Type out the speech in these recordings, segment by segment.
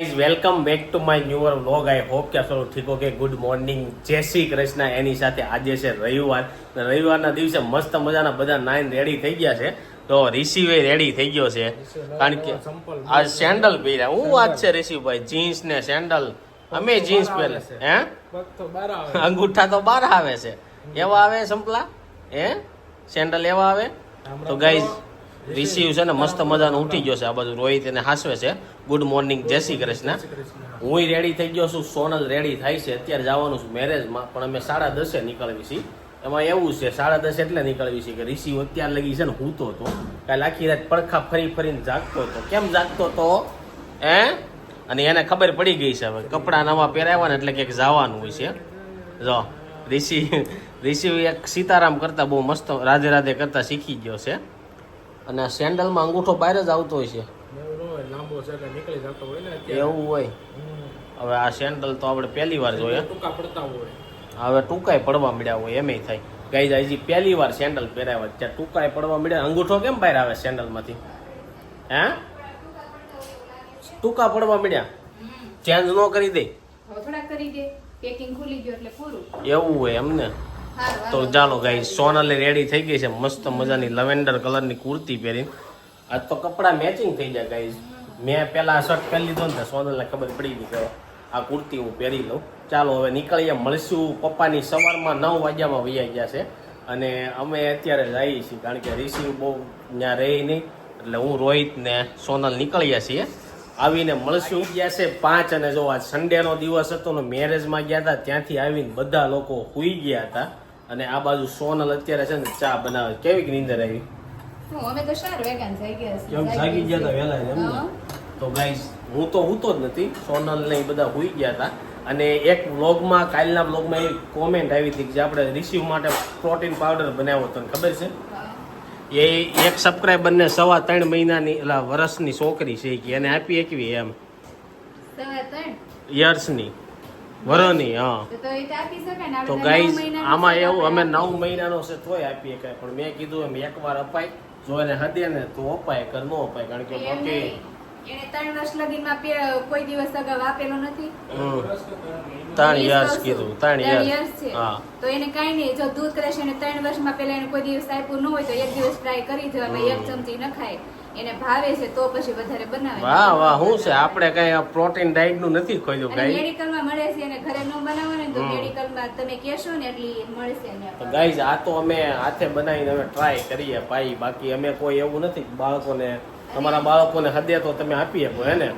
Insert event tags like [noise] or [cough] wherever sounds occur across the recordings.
Guys welcome back to my newer vlog I hope કે સૌ ઠીક ઓકે ગુડ મોર્નિંગ જય શ્રી કૃષ્ણ. એની સાથે આજે છે રવિવાર. રવિવારના દિવસે મસ્ત મજાના બધા નાઈન રેડી થઈ ગયા છે. તો રિસીવે રેડી થઈ ગયો છે. કારણ કે આ સેન્ડલ પહેર્યા. હું વાત છે રિસીવભાઈ જીન્સ ને સેન્ડલ અમે જીન્સ પહેરે હે? અંગૂઠા તો બહાર આવે છે. એવા આવે સંપલા? હે? સેન્ડલ એવા આવે? તો ગાઈઝ રિસીવ છે ને મસ્ત મજાનો ઉઠી ગયો છે. આ બાજુ રોહિત એને હાસવે છે. ગુડ મોર્નિંગ જય શ્રી કૃષ્ણ. હું રેડી થઈ ગયો છું. સોનલ રેડી થાય છે. અત્યારે જવાનું છું મેરેજમાં. પણ અમે સાડા દસે નીકળવી છીએ. એમાં એવું છે, સાડા દસ એટલે નીકળવી છે કે રિસીવ અત્યાર લગી છે ને હૂતો હતો. કાલે આખી રાત પડખા ફરી ફરીને જાગતો હતો. કેમ જાગતો હતો? હે? અને એને ખબર પડી ગઈ છે હવે. કપડાં નવા પહેરાવ્યા ને એટલે કંઈક જવાનું હોય છે. જો રિષિ રિષિ એક સીતારામ કરતાં બહુ મસ્ત, રાધે રાધે કરતાં શીખી ગયો છે. અને આ સેન્ડલમાં અંગૂઠો બહાર જ આવતો હોય છે. લાંબો છે નીકળી જતો હોય ને એવું હોય. હવે આ સેન્ડલ તો આપણે પહેલી વાર જોઈએ ટૂંકા પડતા હોય. હવે ટૂંકાઈ પડવા મળ્યા હોય એમ થાય. ગાઈ હજી પહેલી વાર સેન્ડલ પહેરાવ્યા ત્યાં ટૂંકાઈ પડવા મળ્યા અંગૂઠો કેમ બહાર આવે સેન્ડલમાંથી? હે? ટૂંકા પડવા મળ્યા ચેન્જ ન કરી દે. થોડા કરી દે. પેકિંગ ખુલી ગયો એટલે પૂરું. એવું હોય એમને. તો ચાલો ગાઈ સોનલે રેડી થઈ ગઈ છે. મસ્ત મજાની લવેન્ડર કલરની કુર્તી પહેરી આજ તો કપડાં મેચિંગ થઈ જાય ગાઈ મેં પેલા શર્ટ પહેરી લીધો ને સોનલને ખબર પડી ગઈ કે આ કુર્તી હું પહેરી લઉં. ચાલો હવે નીકળીએ, મળશું પપ્પાની સવારમાં નવ વાગ્યામાં વૈયા ગયા છે. અને અમે અત્યારે જઈએ છીએ, કારણ કે રિસીવ બહુ ત્યાં રહી નહીં. એટલે હું રોહિત ને સોનલ નીકળ્યા છીએ. આવીને મળશું. ગયા છે પાંચ અને જો આજ સન્ડેનો દિવસ હતો ને મેરેજમાં ગયા હતા ત્યાંથી આવીને બધા લોકો સુઈ ગયા હતા. અને આ બાજુ સોનલ અત્યારે છે ને ચા બનાવે. કેવી નીંદર આવી? અમે તો ચાર વેગાન થઈ ગયા જાગી ગયા હતા વહેલા એમ હા. તો ગાઈસ હું તો હૂતો જ નથી. સોનલ ને એ બધા સુઈ ગયા હતા. અને એક વ્લોગમાં કાલના વ્લોગમાં એક કોમેન્ટ આવી હતી કે જે આપણે રિસીવ માટે પ્રોટીન પાવડર બનાવ્યો હતો. તને ખબર છે? હા. એ એક સબસ્ક્રાઈબરને સવા ત્રણ મહિનાની એટલે વર્ષની છોકરી છે કે એને આપી એકવી એમ. યર્સની. વરોની હા. તો ગાઈઝ આમાં એવું અમે નવ મહિનાનો છે તોય આપીએ કાંઈ. પણ મેં કીધું એમ એકવાર અપાય. જો એને હદે ને તો અપાય કર ન અપાય કારણ કે નહીં. એને ત્રણ વર્ષ લગીનમાં પે- કોઈ દિવસ અગાઉ આપેલો નથી. ત્રણ યર્સ કીધું ત્રણ ત્રણ યર્સ છે. તો એને કાંઈ નહીં જો દૂધ કરે છે ત્રણ વર્ષમાં પેલા એને કોઈ દિવસ આપ્યું ન હોય તો એક દિવસ ટ્રાય કરી એક ચમચી ન ખાય. એને ભાવે છે તો પછી વધારે બનાવે. વાહ વાહ શું છે? આપણે કઈ પ્રોટીન ડાયટનું નથી ખોજ્યું અને ગાઈ મેડિકલમાં મળે છે અને ઘરે નો બનાવો ને તો મેડિકલમાં તમે કહેશો ને એટલી મળશે ને તો ગાઈઝ આ તો અમે હાથે બનાવીને અમે ટ્રાય કરીએ પાઈ બાકી અમે કોઈ એવું નથી બાળકોને તમારા બાળકોને હદે તો તમે આપી શકો હે ને?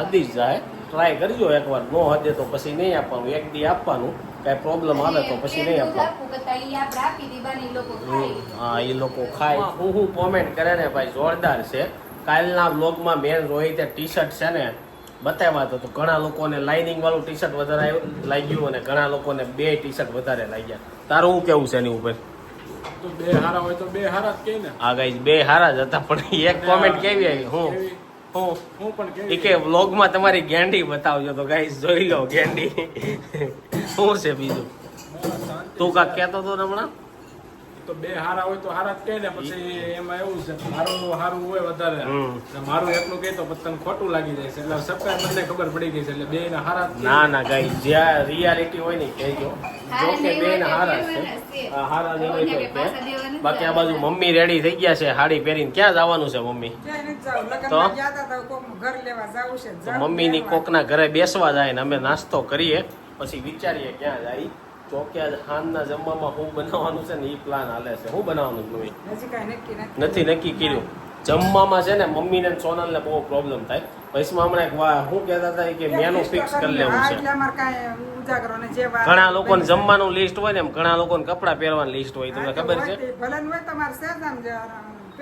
હદી જ જાય. ટ્રાય કરજો એકવાર. નો હદે તો પછી નહીં આપવાનું. એક દી આપવાનું. કઈ પ્રોબ્લેમ આવે તો પછી નહીં આપવાનું. હા એ લોકો ખાય. હું હું કોમેન્ટ કરે ને ભાઈ જોરદાર છે. કાલના બ્લોગમાં બેન રોહિતે ટી શર્ટ છે ને બતાવ્યા તો ઘણા લોકોને લાઇનિંગ વાળું ટી શર્ટ વધારે લાગ્યું અને ઘણા લોકોને બે ટી શર્ટ વધારે લાગ્યા. તારું શું કેવું છે એની ઉપર? તો બે હારા હોય તો બે હારા જ કહે ને. આ ગાઈસ બે હારા જ હતા પણ એક કોમેન્ટ કેવી આવી? હું? હો હું હું પણ કેવી કે વ્લોગમાં તમારી ગેંડી બતાવજો તો ગાઈસ જોઈ લો ગેંડી. શું છે બીજું? તું કાક કહેતો તો હમણાં? તો બે હારા હોય તો હારા જ કહે ને પછી એમાં એવું છે મારું હારું હોય વધારે. મારું એટલું કહે તો પછી તને ખોટું લાગી જાય છે. એટલે સબસ્ક્રાઈબ બંને ખબર પડી ગઈ છે એટલે બે હારા ના ના ગાઈસ જ્યાં રિયાલિટી હોય ને કહેજો. જો કે બેન હારા છે છે. હારા જે હોય તો કે કે. પાછા દેવા નથી બાકી આ બાજુ મમ્મી રેડી થઈ ગયા છે સાડી પહેરીને ક્યાં જવાનું છે મમ્મી જાવું. તો? લગ્નમાં ગયા તા તો ઘર જાવું છે. જાવું બેસવા જાય ને અમે નાસ્તો કરીએ પછી વિચારીએ ક્યાં જાય ચોકે આજ સાંજના જમવામાં શું બનાવવાનું છે ને એ પ્લાન હાલે છે શું બનાવવાનું છે મમ્મી. નથી નક્કી કર્યું જમવામાં છે ને મમ્મીને ને સોનલને બહુ પ્રોબ્લેમ થાય. પૈસામાં હમણાં એક શું કહેતા હતા કે મેનુ ફિક્સ કરી લેવું છે. ઘણા લોકોને જમવાનું લિસ્ટ હોય ને એમ ઘણા લોકોને કપડાં પહેરવાનું લિસ્ટ હોય તમને ખબર છે?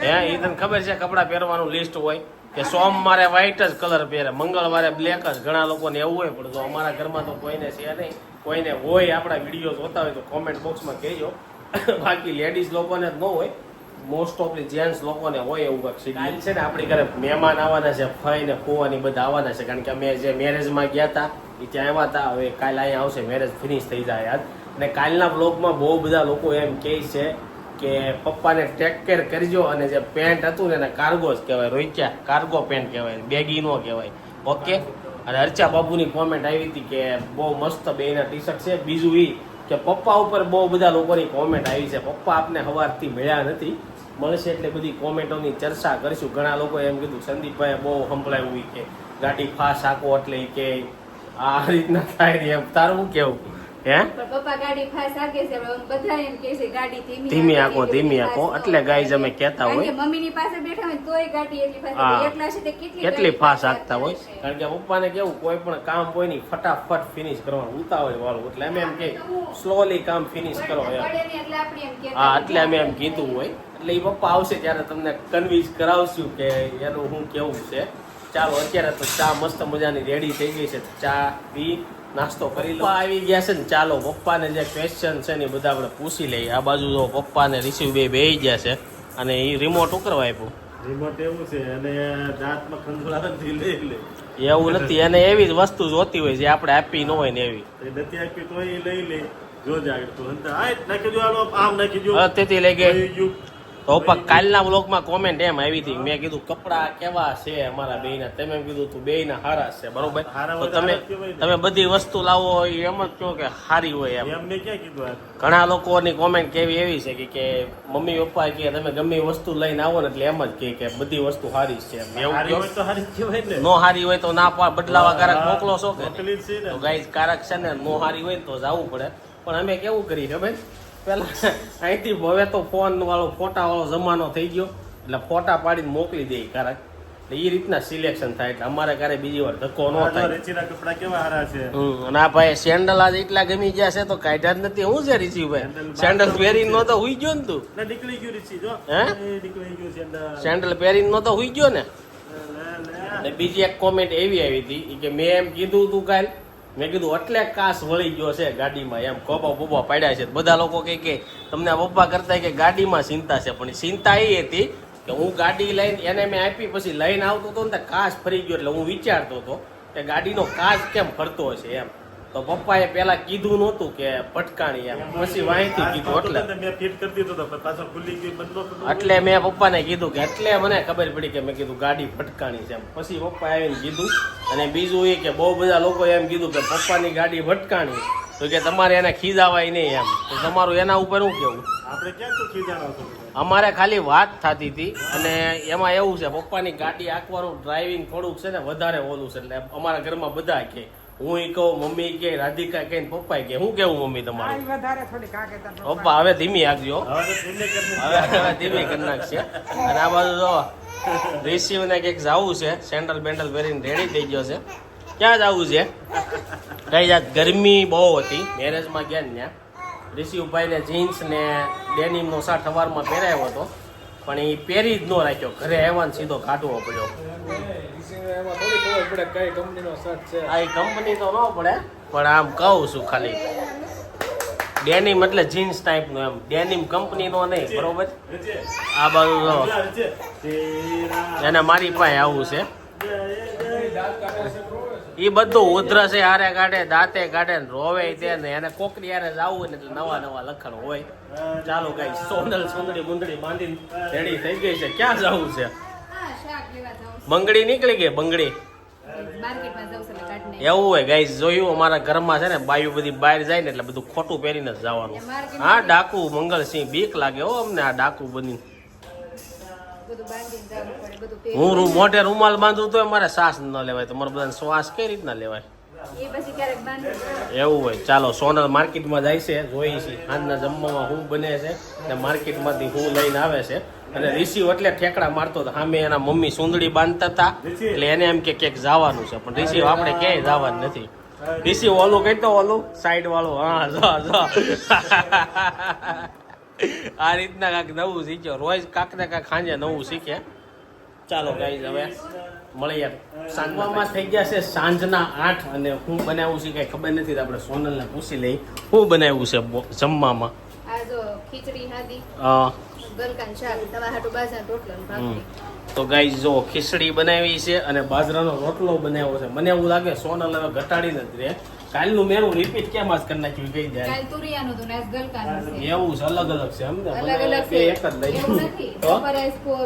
હે એ તને ખબર છે કપડાં પહેરવાનું લિસ્ટ હોય કે સોમવારે વ્હાઈટ જ કલર પહેરે મંગળવારે બ્લેક જ ઘણા લોકોને એવું હોય પણ જો અમારા ઘરમાં તો કોઈને છે નહીં કોઈને હોય આપણા વીડિયો જોતા હોય તો કોમેન્ટ બોક્સમાં કહેજો. બાકી લેડીઝ લોકોને જ ન હોય મોસ્ટ ઓફલી જેન્ટ્સ લોકોને હોય એવું કાંઈક શેડ્યુલ છે ને આપણી ઘરે મહેમાન આવવાના છે ફઈ ને ફુવાની બધા આવવાના છે કારણ કે અમે જે મેરેજમાં ગયા હતા એ ત્યાં આવ્યા હતા હવે કાલે અહીંયા આવશે મેરેજ ફિનિશ થઈ જાય યાદ અને કાલના બ્લોગમાં બહુ બધા લોકો એમ કહે છે કે પપ્પાને ટેક કેર કરજો અને જે પેન્ટ હતું ને એને કાર્ગો જ કહેવાય રોઈચા કાર્ગો પેન્ટ કહેવાય બેગી નો કહેવાય. ઓકે અને અર્ચા બાબુની કોમેન્ટ આવી હતી કે બહુ મસ્ત બેના ટી શર્ટ છે. બીજું એ કે પપ્પા ઉપર બહુ બધા લોકોની કોમેન્ટ આવી છે. પપ્પા આપને હવારથી મળ્યા નથી. મળશે એટલે બધી કોમેન્ટોની ચર્ચા કરીશું. ઘણા લોકો એમ કીધું સંદીપભાઈ બહુ સંભળાયું કે ગાડી ફાસ હાકો એટલે કે આ રીતના થાય એમ. તારું શું કેવું? ધીમી એટલી ધીમી fast એટલે હાંકે. અમે કહેતા હોય. કેટલી ફાસ fast હોય? કારણ કે પપ્પાને કેવું કોઈ પણ કામ હોય નહીં ફટાફટ ફિનિશ કરવાનું ઉતાવળ વાળું. એટલે અમે એમ કે સ્લોલી કામ ફિનિશ કરો એમ હા એટલે અમે એમ કીધું હોય. એટલે એ પપ્પા આવશે ત્યારે તમને કન્વિન્સ કરાવશું કે એનું શું કેવું છે. ચાલો અત્યારે તો ચા મસ્ત મજાની રેડી થઈ ગઈ છે. ચા પી નાસ્તો કરી લો આવી ગયા છે ને ચાલો પપ્પાને જે ક્વેશ્ચન છે ને એ બધા આપણે પૂછી લઈએ. આ બાજુ જો પપ્પાને રિસીવ બે બેહી ગયા છે અને એ રિમોટ ઉકરવા આપ્યું. રિમોટ એવું છે અને દાંતમાં ખંજવાળ નથી લઈ લે. એવું નથી એને એવી જ વસ્તુ જોતી હોય જે આપણે આપી ન હોય ને એવી. નથી આપી તો એ લઈ લે. જો જાગે તો આ નાખી દો આમ નાખી દો તેથી લઈ ગઈ. તો પપ્પા કાલના બ્લોગમાં કોમેન્ટ એમ આવી હતી. મેં કીધું કપડા કેવા છે અમારા બેયના? તમે કીધું તું બેયના હારા છે. બરોબર? તો તમે ને. તમે બધી વસ્તુ લાવો એ એમ જ કહો કે સારી હોય એમ. ઘણા લોકોની કોમેન્ટ કેવી એવી છે કે કે મમ્મી પપ્પા કે તમે ગમે વસ્તુ લઈને આવો ને એટલે એમ જ કહે કે બધી વસ્તુ સારી છે એવું હારી હોય તો હારી ને. નો સારી હોય તો ના પા- બદલાવા કારક મોકલો છો કે? ને. ગાઈઝ કારક છે ને નો હારી હોય તો જવું પડે. પણ અમે કેવું કરી ખબર પેલા અહીંથી હવે તો ફોન વાળો ફોટા વાળો જમાનો થઈ ગયો. એટલે ફોટા પાડીને મોકલી દે કારક એટલે એ રીતના સિલેક્શન થાય એટલે અમારે ક્યારે બીજી વાર ધક્કો ન થાય. રેચીના કપડા કેવા સારા છે? અને આ ભાઈ સેન્ડલ આજે એટલા ગમી ગયા છે તો કાઢ્યા જ નથી. હું છે રીસી ભાઈ? સેન્ડલ પહેરી નો તો હુઈ ગયો ને તું? ના નીકળી ગયું રીચી જો. હે? નીકળી ગયું સેન્ડલ સેન્ડલ પહેરી નો તો હુઈ ગયો ને? બીજી એક કોમેન્ટ એવી આવી હતી કે મેં એમ કીધું તું કાલ મેં કીધું, એટલે કાસ વળી ગયો છે ગાડીમાં. એમ કોપા બોપા પાડ્યા છે. બધા લોકો કહે કે, તમને પપ્પા કરતા કે ગાડીમાં ચિંતા છે. પણ ચિંતા એ હતી કે હું ગાડી લઈને, એને મેં આપી, પછી લઈને આવતો હતો ને કાસ ફરી ગયો. એટલે હું વિચારતો હતો કે ગાડીનો કાચ કેમ ફરતો હશે એમ. તો પપ્પાએ પેલા કીધું નહોતું કે ભટકાણી એમ. પછી વાંચી કીધું એટલે. મેં ફિટ કરી દીધો તો પાછો ખુલ્લી ગઈ બંધ એટલે મેં પપ્પાને કીધું કે એટલે મને ખબર પડી કે મેં કીધું ગાડી ભટકાણી છે એમ. પછી પપ્પા આવીને કીધું. અને બીજું એ કે બહુ બધા લોકો એમ કીધું કે પપ્પાની ગાડી ભટકાણી. તો કે તમારે એને ખીજાવાય નહીં એમ. તો તમારું એના ઉપર શું કેવું? આપણે ક્યાં તું અમારે ખાલી વાત થતી હતી. અને એમાં એવું છે પપ્પાની ગાડી આંકવાનું ડ્રાઇવિંગ થોડુંક છે ને વધારે ઓલું છે. એટલે અમારા ઘરમાં બધા કે હું એ કહું મમ્મી કે રાધિકા કે પપ્પા કે હું કેવું મમ્મી તમારું? પપ્પા. હવે ધીમી આગજો હવે ધીમી હવે હવે ધીમે કરી નાખશે. અને આ બાજુ જો રિસીવ ને કંઈક જવું છે સેન્ડલ બેન્ડલ પહેરીને રેડી થઈ ગયો છે. ક્યાં જવું છે? કઈ જાત ગરમી બહુ હતી મેરેજમાં ગયા ને ત્યાં. રિસીવભાઈ ને જીન્સ ને ડેનિમ નો શર્ટ સવારમાં પહેરાયો હતો. પણ એ પહેરી જ ન રાખ્યો. ઘરે આવ્યા ને સીધો કાઢવો પડ્યો. એમાં થોડી ખબર પડે કઈ કંપનીનો શર્ટ છે. આ કંપની તો ન પડે પણ આમ કહું છું ખાલી. ડેનિમ એટલે જીન્સ ટાઈપનું એમ. ડેનિમ કંપનીનો નહીં બરોબર? આ બાજુ એને મારી પાસે આવું છે. એ બધું ઉધરસ છે હારે કાઢે દાંતે કાઢે ને રોવે તે ને એને કોકરી હારે જવું હોય ને એટલે નવા નવા લખણ હોય. ચાલો કઈ સોનલ સુંદડી મુંદડી બાંધીને રેડી થઈ ગઈ છે. ક્યાં જવું છું. બંગડી નીકળી ગઈ બંગડી. એવું હોય ગાઈસ જોયું અમારા ઘરમાં છે ને બાયું બધી બહાર જાય ને એટલે બધું ખોટું પહેરીને જ જવાનું. હા ડાકુ મંગળસિંહ બીક લાગે હો અમને આ ડાકુ બની. હું મોઢે રૂમાલ બાંધું તો મારે શ્વાસ ન લેવાય તો મારે બધાને શ્વાસ કઈ રીતના લેવાય? એવું હોય ચાલો સોનલ માર્કેટમાં જાય છે જોઈ છે. આજના જમવામાં શું બને છે ને માર્કેટમાંથી શું લઈને આવે છે. અને રિસીવ એટલે ઠેકડા મારતો હતો. સામે એના મમ્મી સુંદડી બાંધતા હતા. એટલે એને એમ કે ક્યાંક જવાનું છે. પણ રિસીવ આપણે ક્યાંય જવાનું નથી. રિસીવ ઓલું કહેતો ઓલું. સાઈડ વાળું. હા જો જો [laughs] આ રીતના કાંક નવું શીખ્યો. રોજ કાંક ને કાંક સાંજે નવું શીખે. ચાલો ગાઈઝ હવે મળીએ. સાંજમાં થઈ ગયા છે સાંજના આઠ અને હું બનાવું છે કઈ ખબર નથી તો આપણે સોનલને પૂછી લઈ હું બનાવ્યું છે જમવામાં? આ જો ખીચડી હાદી અ, તો ગાય જો ખીચડી બનાવી છે અને બાજરાનો રોટલો બનાવ્યો છે. મને એવું લાગે સોનલ હવે ઘટાડીને જ રહે. કાલનું મેનુ રિપીટ કેમ આજ કરી નાખ્યું? કઈ જાય. કાલ તુરિયાનું હતું ને આજ ગલકાનું છે. એવું છે અલગ અલગ છે એમ અલગ અલગ છે. એક જ લઈ એવું નથી. બપોરે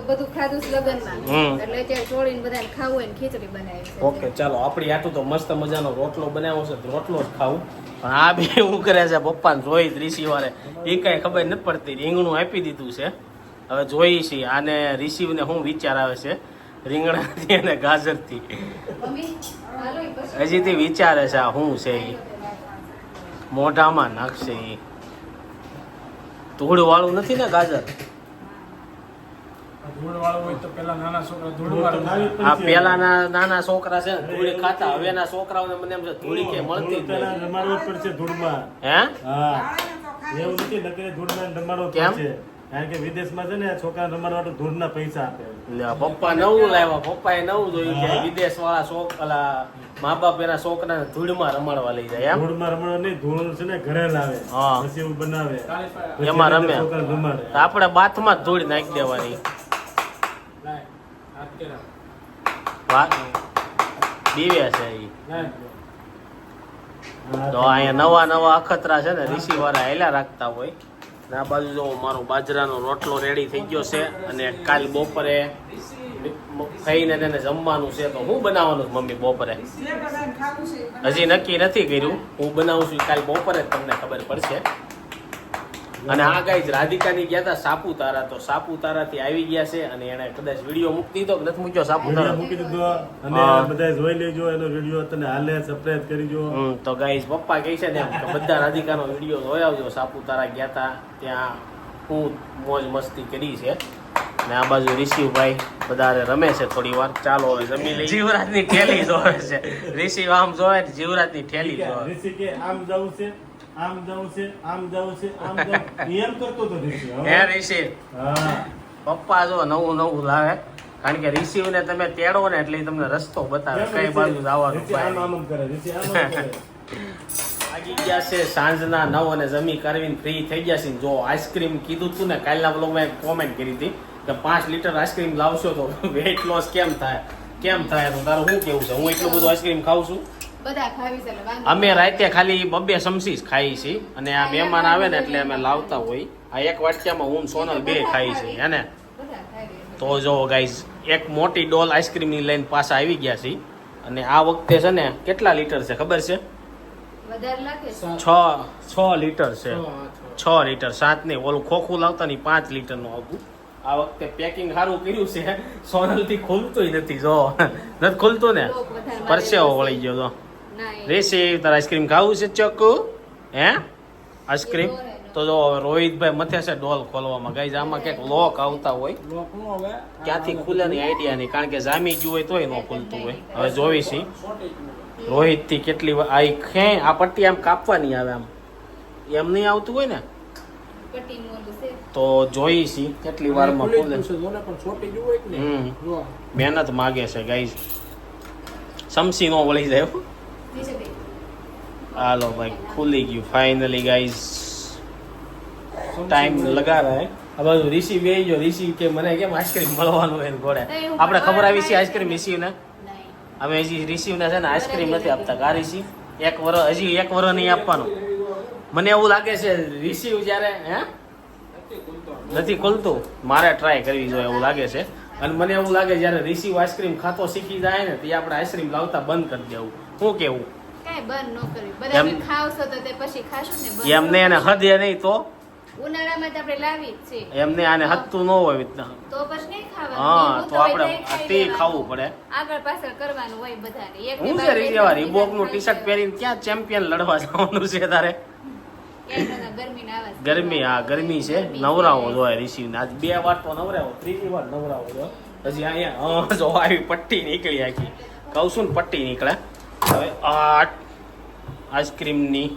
બધું ખાધું છે લગ્નમાં. એટલે અત્યારે ચોળીને બધાને ખાવું હોય ને ખીચડી બનાવી છે. ઓકે ચાલો આપણી આટલું તો મસ્ત મજાનો રોટલો બનાવ્યો છે. તો રોટલો જ ખાવું. પણ આ બે હું કરે છે? પપ્પાને જોઈ ત્રીસી વારે એ કઈ ખબર નથી પડતી. રીંગણું આપી દીધું છે. હવે જોઈ છીએ આને રિસીવને શું વિચાર આવે છે? રીંગણાથી અને ગાજરથી. હજીથી વિચારે છે આ શું છે એ મોઢામાં નાખશે એ ધૂળ વાળું નથી ને ગાજર? ધૂળ વાળું હોય તો પેલા નાના છોકરા ધૂળ આ છે. ને ધૂળી ખાતા. હવેના છોકરાઓને મને એમ છે ધૂળી કે મળતી જ પેલા નથી. પડશે ધૂળમાં. હે? એવું નથી નકરે ધૂળમાં રમાડવો જ કેમ? કારણ કે વિદેશમાં છે ને છોકરા રમાડવા માટે ધૂળના પૈસા આપે. પપ્પા નવું લાવ્યા પપ્પાએ નવું જોયું છે. વિદેશ વાળા શોખ ઓલા મા બાપ એના છોકરાને ધૂળમાં રમાડવા લઈ જાય ધૂળમાં રમાડવા નહીં ધૂળ છે ને ઘરે લાવે. પછી એવું બનાવે. એમાં રમે. રમાડે. તો આપણે બાથમાં જ ધૂળ નાખી દેવાની. વાત છે એ તો અહીંયા નવા નવા અખતરા છે ને ઋષિ વાળા હેલા રાખતા હોય. ને આ બાજુ જો મારો બાજરાનો રોટલો રેડી થઈ ગયો છે અને કાલ બપોરે ખાઈને તેને જમવાનું છે તો હું બનાવવાનું મમ્મી બપોરે. હજી નક્કી નથી કર્યું હું બનાવું છું કાલ બપોરે તમને ખબર પડશે અને આ ગાઈઝ રાધિકાની ગયા હતા સાપુતારા. તો સાપુતારાથી આવી ગયા છે અને એને કદાચ વીડિયો મૂકી દીધો કે નથી મૂક્યો સાપુતારા? મૂકી દીધો અને બધા જોઈ લેજો એનો વીડિયો તને હાલે સબસ્ક્રાઇબ કરીજો. તો ગાઈઝ પપ્પા કહે છે ને કે બધા રાધિકાનો વીડિયો જોઈ આવજો. સાપુતારા ગયા હતા ત્યાં ખૂબ મોજ મસ્તી કરી છે. ને આ બાજુ ઋષિભાઈ બધા રમે છે થોડી વાર. ચાલો હવે જમી લઈ જીવરાજની ઠેલી જોવે છે. ઋષિ આમ જોવે જીવરાજની ઠેલી જોવે ઋષિ કે આમ જવું છે? આમ જવું છે આમ જવું છે આમ જવું [laughs] એમ કરતો તો ઋષિ હે. ઋષિ હા. પપ્પા જો નવું નવું લાવે કારણ કે રિસીવ ને તમે તેડો ને એટલે તમને રસ્તો બતાવે કઈ બાજુ જવાનું ઋષિ આમ આમ કરે ઋષિ આમ [laughs] કરે. ગયા છે સાંજના નવ અને જમી કરવીને ફ્રી થઈ ગયા છે જો આઈસ્ક્રીમ કીધું તું ને કાલના બ્લોગમાં એક કોમેન્ટ કરી હતી કે પાંચ લીટર આઈસ્ક્રીમ લાવશો તો [laughs] વેઇટ લોસ કેમ થાય? કેમ થાય? તો તારું શું કેવું છે? હું એટલું બધું આઈસ્ક્રીમ ખાઉં છું. બધા ખાવી છે અમે રાતે ખાલી બબ્બે સમસી જ ખાઈ છીએ અને આ મહેમાન આવે ને એટલે અમે લાવતા હોય. આ એક વાટક્યામાં હું સોનલ બે ખાઈ છે હે ને? બધા ખાવી એટલે. તો જો ગાઈઝ એક મોટી ડોલ આઈસ્ક્રીમની લઈને પાછા આવી ગયા છે અને આ વખતે છે ને કેટલા લીટર છે ખબર છે? વધારે લાગે છે? છ છ લીટર છે. છ લીટર સાત નહીં ઓલું ખોખું લાવતા નહીં પાંચ લીટરનું આવતું આ વખતે પેકિંગ સારું કર્યું છે. સોનલથી ખુલતું નથી જો. નથી ખુલતું ને? પરસેવો વળી ગયો તો ના રેસી તારે આઈસ્ક્રીમ ખાવું છે ચક્કુ? હે? આઈસ્ક્રીમ? તો જો હવે રોહિતભાઈ મથે છે ડોલ ખોલવામાં. ગઈ આમાં ક્યાંક લોક આવતા હોય. ક્યાંથી ખુલે ની આઈડિયા નહીં. કારણ કે જામી ગયું હોય તોય ન ખુલતું હોય. હવે જોવી છી. રોહિતથી કેટલી વાર આ ખે આ પટ્ટી આમ કાપવાની આવે આમ. એમ નહીં આવતું હોય ને? તો જોઈ છી કેટલી વારમાં ખુલે જ છે, જોને પણ છોટી જેવું હોય કે નહીં? હમ. મહેનત માગે છે ગાઈઝ સમસી નો વળી જાય. હાલો ભાઈ ખુલી ગયું. ફાઇનલી ગાઈઝ ટાઈમ લગા રહે. આ બાજુ રિસી બે જો ઋષિ કે મને કેમ આઈસ્ક્રીમ મળવાનું હોય ને ઘોડે આપણે ખબર આવી છે આઈસ્ક્રીમ રિસીવ ને અમે હજી રિસીવ ને છે ને આઈસ્ક્રીમ નથી આપતા. કા રિસીવ એક વર હજી એક વર નહીં આપવાનું. મને એવું લાગે છે રિસીવ જ્યારે હે? નથી ખોલતું. મારે ટ્રાય કરવી જોઈએ એવું લાગે છે. અને મને એવું લાગે જ્યારે રિસીવ આઈસ્ક્રીમ ખાતો શીખી જાય ને તે આપણે આઈસ્ક્રીમ લાવતા બંધ કરી દેવું. શું કેવું? કાંઈ બંધ ન કરવી. બધા ખાવશો તો તે પછી ખાશો ને એમને એને હદે નહીં તો? ઉનાળામાં તો આપણે લાવી જ છે એમને આને હદતું ન હોય તો પછી નહીં ખાવાનું. હા તો આપણે તે ખાવું પડે. આગળ પાછળ કરવાનું હોય બધાને. એક હું છે રીજેવા રીબોકનું ટી શર્ટ પહેરીને ક્યાં ચેમ્પિયન લડવા જવાનું છે તારે? ગરમી હા ગરમી છે. નવરાવો રિસીવ ને આજ બે વાર તો નવરાવો ત્રીજી વાર નવરાવો જો. હજી અહીંયા જો આવી પટ્ટી નીકળી આખી. કહું છું ને પટ્ટી નીકળે. હવે આઠ આઈસ્ક્રીમની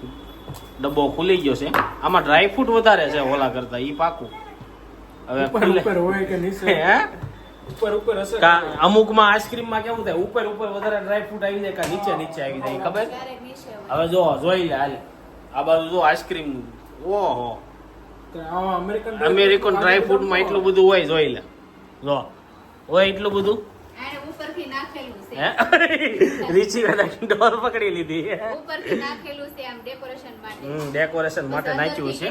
ડબ્બો ખુલી ગયો છે. આમાં ડ્રાય ફ્રૂટ વધારે છે ઓલા કરતા ઈ પાકું. હવે ઉપર હોય કે નીચે? હે? ઉપર ઉપર હશે કા અમુકમાં આઈસ્ક્રીમમાં કેવું થાય ઉપર ઉપર વધારે ડ્રાય ફ્રૂટ આવી જાય કે નીચે નીચે આવી જાય ખબર. હવે જો જોઈ લે હાલ. આ બાજુ જો આઈસ્ક્રીમ ઓહો. અમેરિકન અમેરિકન ડ્રાય ફ્રૂટમાં એટલું બધું હોય જોઈ લે. જો. હોય એટલું બધું? ઉપરથી નાખેલું છે. હે? રીચી ડોર પકડી લીધી ઉપરથી નાખેલું છે આમ ડેકોરેશન માટે. હમ ડેકોરેશન માટે નાખ્યું છે.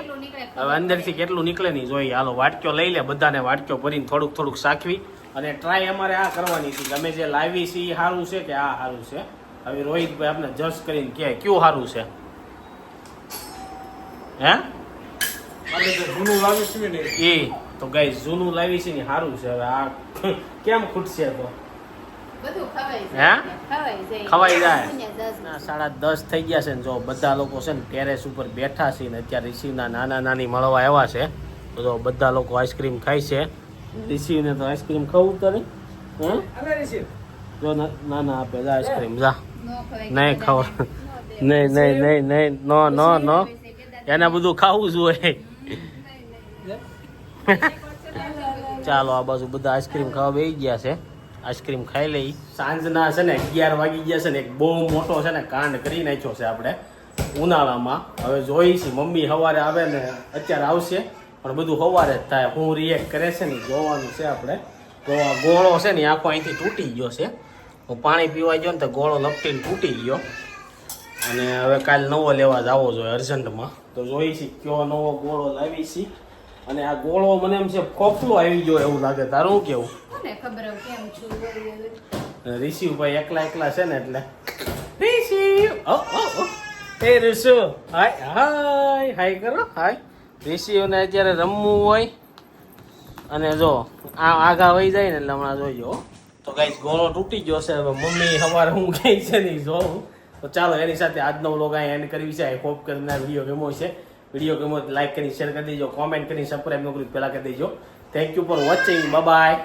હવે અંદરથી કેટલું નીકળે નહીં જોઈએ હાલો વાટક્યો લઈ લે બધાને વાટક્યો ભરીને થોડુંક થોડુંક સાખવી. અને ટ્રાય અમારે આ કરવાની હતી અમે જે લાવી છે એ સારું છે કે આ સારું છે? હવે રોહિતભાઈ આપણે જજ કરીને કહે કયું સારું છે? હે? જૂનું લાવીશું ને એ તો ગાઈ જૂનું લાવી છે ને સારું છે હવે આ કેમ ખૂટશે તો? ખવાઈ હે? જાય. ના, સાડા દસ થઈ ગયા છે ને જો બધા લોકો છે ને ટેરેસ ઉપર બેઠા છે ને અત્યારે રિસીવના નાના નાની મળવા આવ્યા છે. તો જો બધા લોકો આઈસ્ક્રીમ ખાય છે. રિસીવને તો આઈસ્ક્રીમ ખાવું તો નહીં. હે? અલે રિશી જો ના- નાના આપે જા આઈસ્ક્રીમ જા. નહીં નો દે. નહીં નહીં નહીં નહીં નો નો નો. એને બધું ખાવું જોઈએ ચાલો આ બાજુ બધા આઈસ્ક્રીમ ખાવા બેસી ગયા છે. આઈસ્ક્રીમ ખાઈ લઈ. સાંજના છે ને અગિયાર વાગી ગયા છે ને, એક બહુ મોટો છે ને કાંડ કરી નાખ્યો છે આપણે ઉનાળામાં. હવે જોઈ છે, મમ્મી સવારે આવે ને અત્યારે આવશે, પણ બધું સવારે જ થાય. હું રિએક્ટ કરે છે ને, જોવાનું છે આપણે. તો આ ગોળો છે ને, આખો અહીંથી તૂટી ગયો છે. હું પાણી પીવા ગયો ને, તો ગોળો લપટીને તૂટી ગયો. અને હવે કાલ નવો લેવા જવો જોઈએ, અર્જન્ટમાં. તો જોઈ છે, કયો નવો ગોળો લાવી છે. અને આ ગોળો મને એમ છે, ખોખલો આવી ગયો એવું લાગે. તારું કેવું? ખબર હવે કેમ છું? ઋષિ ભાઈ એકલા એકલા છે ને એટલે. ઋષિ! ઓ ઓ એ ઋષુ! હાય હાય હાય કરો હાય. ઋષિઓને અત્યારે રમવું હોય અને જો આ આગા વહી જાય ને એટલે હમણાં જોઈજો. તો કઈ ગોળો તૂટી ગયો છે. હવે મમ્મી સવારે હું કઈ છે નહીં જોઉં. તો ચાલો એની સાથે આજનો વ્લોગ અહીં એન્ડ કરવી છે. આઈ હોપ કે તમને વીડિયો ગમ્યો છે વીડિયો ગમ્યો લાઈક કરી શેર કરી દેજો. કોમેન્ટ કરી સબસ્ક્રાઈબ નો કરી પહેલાં કરી દેજો. Thank you for watching bye